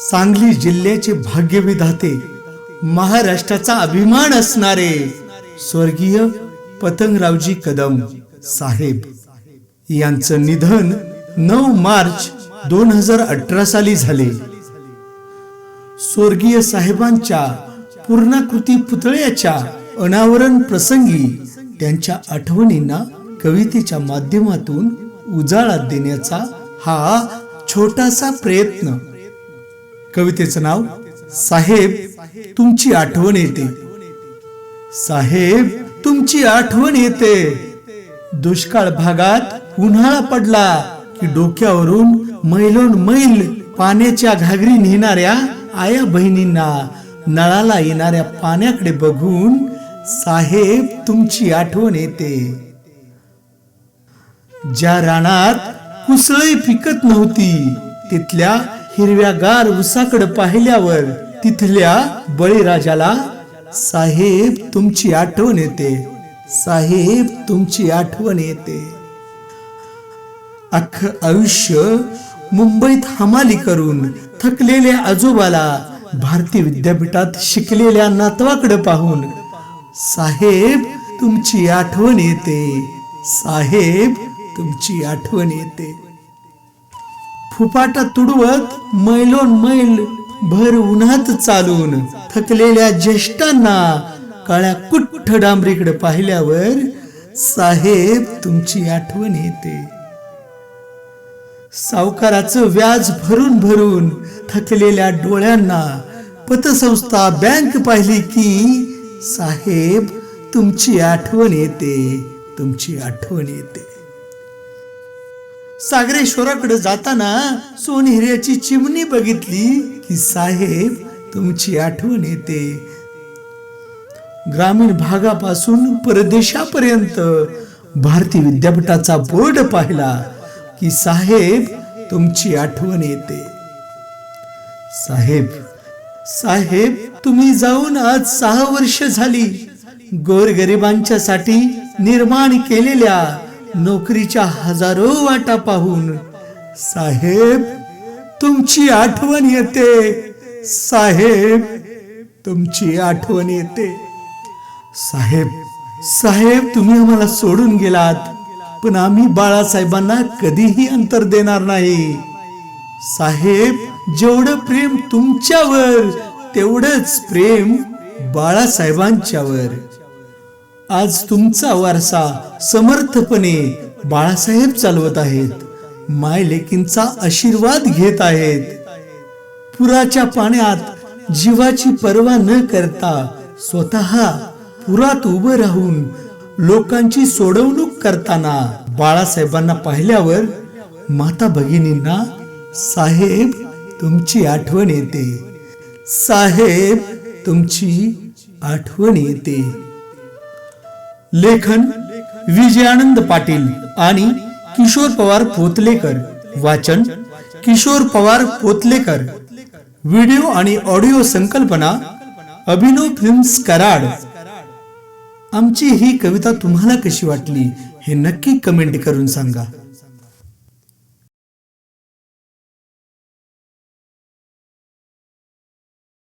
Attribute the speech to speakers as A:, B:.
A: सांगली जिल्ह्याचे भाग्यविधाते महाराष्ट्राचा अभिमान असणारे स्वर्गीय पतंगरावजी कदम साहेब. यांचं निधन नऊ मार्च दोन हजार अठरा साली झाले. स्वर्गीय साहेबांच्या पूर्णाकृती पुतळ्याच्या अनावरण प्रसंगी त्यांच्या आठवणींना कवितेच्या माध्यमातून उजाळा देण्याचा हा छोटासा प्रयत्न कवितेचं नाव साहेब तुमची आठवण येते. साहेब तुमची आठवण येते. दुष्काळ भागात उन्हाळा पडला की डोक्यावरून मैलोन मैल पाण्याच्या घागरी नेणाऱ्या आया बहिणींना नळाला येणाऱ्या पाण्याकडे बघून साहेब तुमची आठवण येते. ज्या रानात कुसळही पिकत नव्हती तिथल्या हिरव्यागार उसाकडे पाहिल्यावर तिथल्या बळीराजाला साहेब तुमची आठवण येते. साहेब तुमची आठवण येते. अख्ख आयुष्य मुंबईत हमाली करून थकलेल्या आजोबाला भारतीय विद्यापीठात शिकलेल्या नातवाकडे पाहून साहेब तुमची आठवण येते. साहेब तुमची आठवण येते. फुपाटा तुडवत मैलोन मैल भर उन्हात चालून थकलेल्या ज्येष्ठांना काळ्या कुठ्ठ डांबरीकडे पाहिल्यावर साहेब तुमची आठवण येते. सावकाराचं व्याज भरून भरून थकलेल्या डोळ्यांना पतसंस्था बँक पाहिली की साहेब तुमची आठवण येते तुमची आठवण येते. सागरेश्वराकडे जाताना सोनहिऱ्याची चिमणी बघितली की साहेब तुमची आठवण येते. ग्रामीण भागापासून परदेशापर्यंत भारतीय विद्यापीठाचा बोर्ड पाहिला की साहेब तुमची आठवण येते. साहेब साहेब तुम्ही जाऊन आज सहा वर्ष झाली. गोरगरिबांच्या साठी निर्माण केलेल्या नोकरीच्या हजारो वाटा पाहून साहेब तुमची आठवण येते. साहेब तुमची आठवण येते. साहेब साहेब तुम्ही आम्हाला सोडून गेलात. पण आम्ही बाळासाहेबांना कधीही अंतर देणार नाही. साहेब जेवढं प्रेम तुमच्यावर तेवढंच प्रेम बाळासाहेबांच्यावर. आज तुमचा वारसा समर्थपणे बाळासाहेब चालवत आहेत. माय लेकींचा आशीर्वाद घेत आहेत. पुराच्या पाण्यात जीवाची पर्वा न करता स्वतः पुरात उभं राहून लोकांची सोडवणूक करताना बाळासाहेबांना पाहिल्यावर माता भगिनींना साहेब तुमची आठवण येते. साहेब तुमची आठवण येते. लेखन विजयानंद पाटील आणि किशोर पवार पोतलेकर. वाचन किशोर पवार पोतलेकर. व्हिडिओ आणि ऑडिओ संकल्पना अभिनव फिल्म्स कराड. आमची ही कविता तुम्हाला कशी वाटली हे नक्की कमेंट करून सांगा.